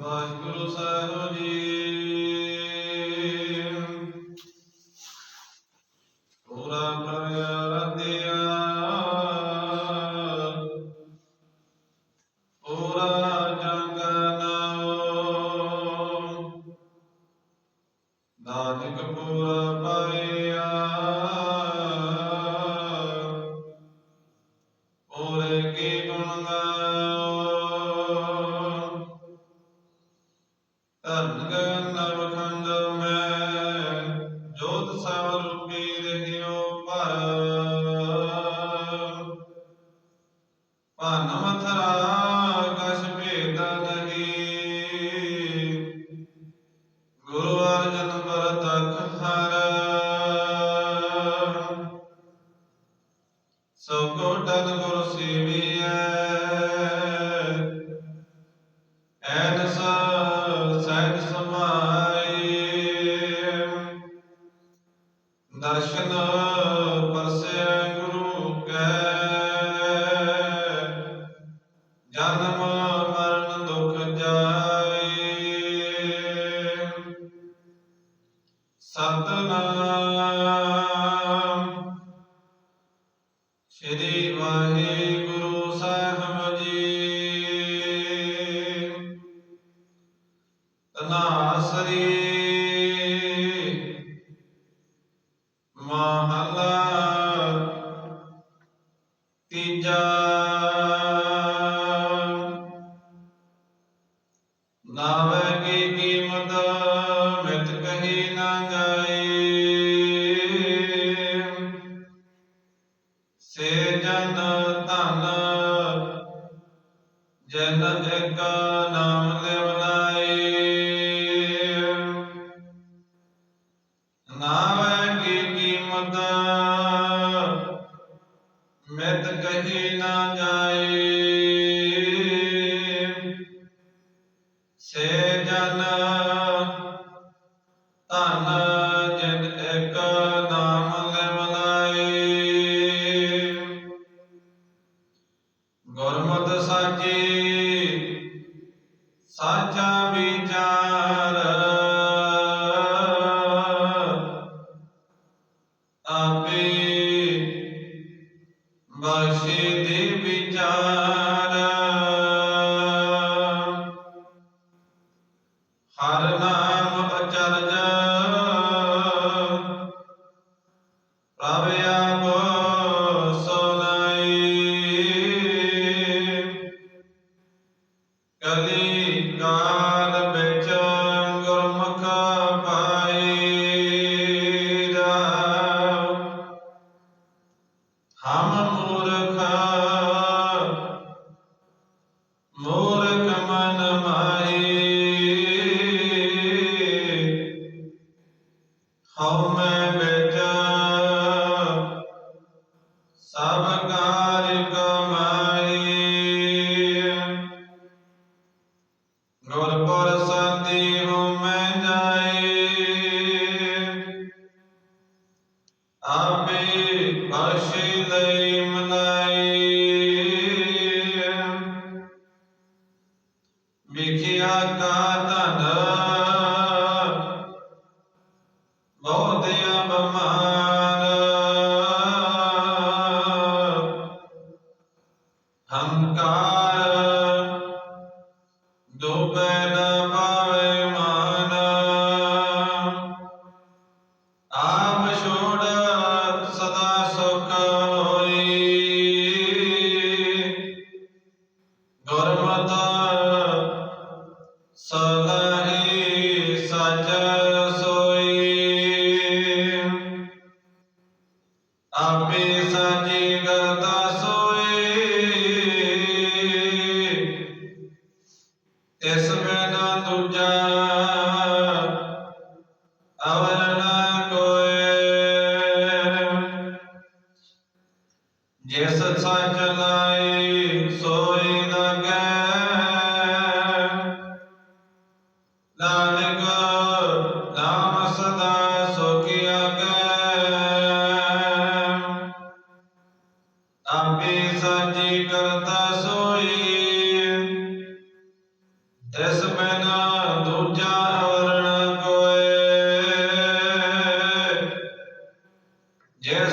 ਵਾਹਿਗੁਰੂ ਸਾਹਿਬ ਜੀ। ਪੂਰਾ ਪ੍ਰਯਾਰਤਿਆ ਪੂਰਾ ਜਗਨਾ ਨਾਨਕ ਪੂਰਾ ਪਾਇਆ। ਧਰਨ ਨਵਖੰਡ ਮੈਂ ਜੋਤ ਸਭ ਰੂਪੀ ਰਹਿਓ ਪਰ ਭਨ ਮਥਰਾ ਕਛ ਭੇਦ ਨਹੀਂ। ਗੁਰੂ ਅਰਜਨ ਬਰਤਖ ਹਰ। ਸਭ ਕੋ ਤਨ ਗੁਰ ਸੇਵੀਐ ਐਨਸ ਸਹਿਜ ਸਮਾਈ ਦਰਸ਼ਨ ਤਨਾਸਰੀ ਸਭ ਕਾਰਿ ਕਮਾਈ ਗੁਰ ਪ੍ਰਸਾਦੀ ਮੈਂ ਜਾਈ ਆਪੇ ਬਖਸ਼ੀ ਲਈ ਮਨਾਈ ਵਿਖਿਆ ਕਾ ਧਨ ਹੰਕਾਰ ਡੋਬੈ ਨ ਪਾਵੇ ਮਾਨ। ਆਪ ਛੋੜ ਸਦਾ ਸੁਖ ਹੋਈ। ਗੁਰਮਤਿ ਸਲਾਹੀ ਜਿਸ ਸੱਚ ਸੋਈ ਲਗੈ। ਨਾਨਕ ਨਾਮ ਸਦਾ ਸੋਈ। ਇਸ ਬਿਨਾ ਦੂਜਾ ਅਵਰਣ ਕੋਏ। ਜੇ